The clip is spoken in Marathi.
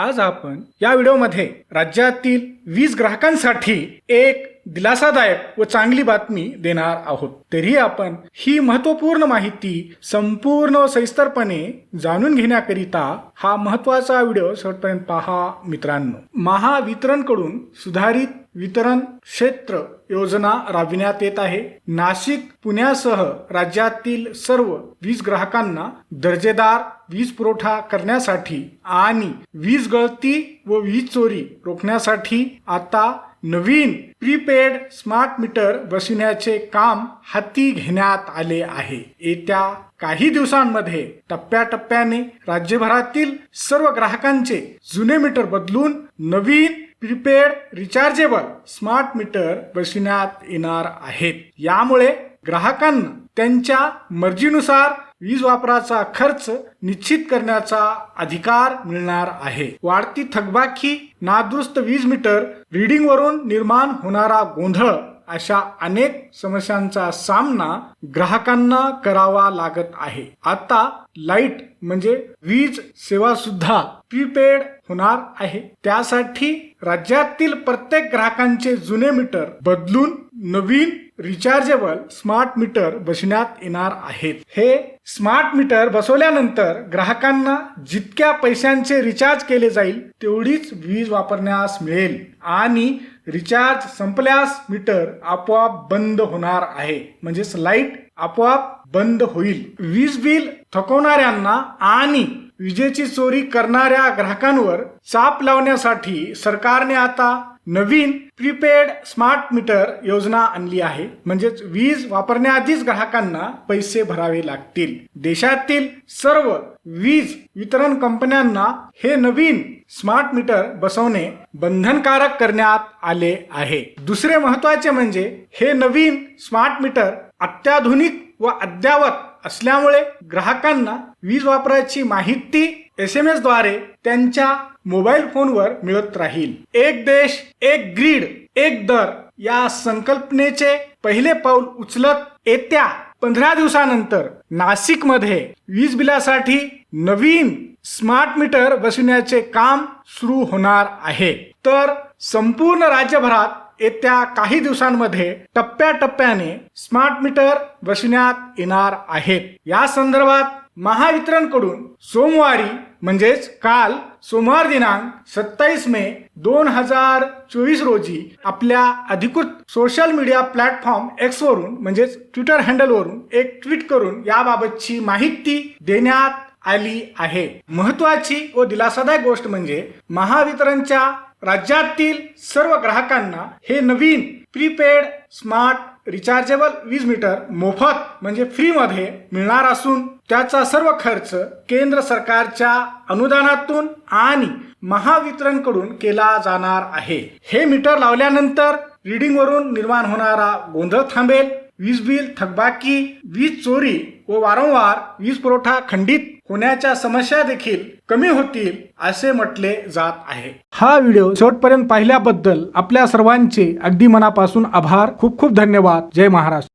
आज आपण या व्हिडिओमध्ये राज्यातील वीज ग्राहकांसाठी एक दिलासादायक व चांगली बातमी देणार आहोत. तरी आपण ही महत्त्वपूर्ण माहिती संपूर्ण व सविस्तरपणे जाणून घेण्याकरिता हा महत्त्वाचा व्हिडिओ शेवटपर्यंत पहा मित्रांनो. महावितरणकडून सुधारित वितरण क्षेत्र योजना राबविण्यात येत आहे. नाशिक पुण्यासह राज्यातील सर्व वीज ग्राहकांना दर्जेदार वीज पुरवठा करण्यासाठी आणि वीज गळती व वीज चोरी रोखण्यासाठी आता नवीन प्रीपेड स्मार्ट मीटर बसविण्याचे काम हाती घेण्यात आले आहे. येत्या काही दिवसांमध्ये टप्प्याटप्प्याने राज्यभरातील सर्व ग्राहकांचे जुने मीटर बदलून नवीन प्रीपेड रिचार्जेबल स्मार्ट मीटर बसविण्यात येणार आहेत. यामुळे ग्राहकांना त्यांच्या मर्जीनुसार वीज वापराचा खर्च निश्चित करण्याचा अधिकार मिळणार आहे. वाढती थकबाकी नादुरुस्त वीज मीटर रिडिंग वरून निर्माण होणारा गोंधळ अशा अनेक समस्यांचा सामना ग्राहकांना करावा लागत आहे. आता लाइट म्हणजे वीज सेवा सुद्धा प्रीपेड होणार आहे. त्यासाठी राज्यातील प्रत्येक ग्राहकांचे जुने मीटर बदलून नवीन रिचार्जेबल स्मार्ट मीटर बसण्यात येणार आहेत. हे स्मार्ट मीटर बसवल्यानंतर ग्राहकांना जितक्या पैशांचे रिचार्ज केले जाईल तेवढीच वीज वापरण्यास मिळेल आणि रिचार्ज संपल्यास मीटर आपोआप बंद होणार आहे. म्हणजेच लाइट आपोआप बंद होईल. वीज बिल थकवणाऱ्यांना आणि विजेची चोरी करणाऱ्या ग्राहकांवर चाप लावण्यासाठी सरकारने आता नवीन प्रीपेड स्मार्ट मीटर योजना आणली आहे. म्हणजेच वीज वापरण्याआधीच ग्राहकांना पैसे भरावे लागतील. देशातील सर्व वीज वितरण कंपन्यांना हे नवीन स्मार्ट मीटर बसवणे बंधनकारक करण्यात आले आहे. दुसरे महत्त्वाचे म्हणजे हे नवीन स्मार्ट मीटर अत्याधुनिक व अद्ययावत असल्यामुळे ग्राहकांना वीज वापराची माहिती एस एम एसद्वारे त्यांच्या मोबाईल फोनवर मिळत राहील. एक देश एक ग्रीड एक दर या संकल्पनेचे पहिले पाऊल उचलत येत्या पंधरा दिवसानंतर नाशिकमध्ये वीज बिलासाठी नवीन स्मार्ट मीटर बसविण्याचे काम सुरू होणार आहे. तर संपूर्ण राज्यभरात येत्या काही दिवसांमध्ये टप्प्याटप्प्याने स्मार्ट मीटर बसविण्यात येणार आहेत. या संदर्भात महावितरणकडून सोमवारी म्हणजेच काल सोमवार दिनांक सत्तावीस मे दोन हजार चोवीस रोजी आपल्या अधिकृत सोशल मीडिया प्लॅटफॉर्म एक्स वरून म्हणजेच ट्विटर हँडल वरून एक ट्विट करून याबाबतची माहिती देण्यात आली आहे. महत्वाची व दिलासादायक गोष्ट म्हणजे महावितरणच्या राज्यातील सर्व ग्राहकांना हे नवीन प्रीपेड स्मार्ट रिचार्जेबल वीज मीटर मोफत म्हणजे फ्री मध्ये मिळणार असून त्याचा सर्व खर्च केंद्र सरकारच्या अनुदानातून आणि महावितरणकडून केला जाणार आहे. हे मीटर लावल्यानंतर रीडिंग वरून निर्माण होणारा गोंधळ थांबेल. वीज बिल थकबाकी वीज चोरी व वारंवार वीज पुरवठा खंडित होण्याच्या समस्या देखील कमी होतील असे म्हटले जात आहे. हा व्हिडिओ शेवटपर्यंत पाहिल्याबद्दल आपल्या सर्वांचे अगदी मनापासून आभार. खूप खूप धन्यवाद. जय महाराष्ट्र.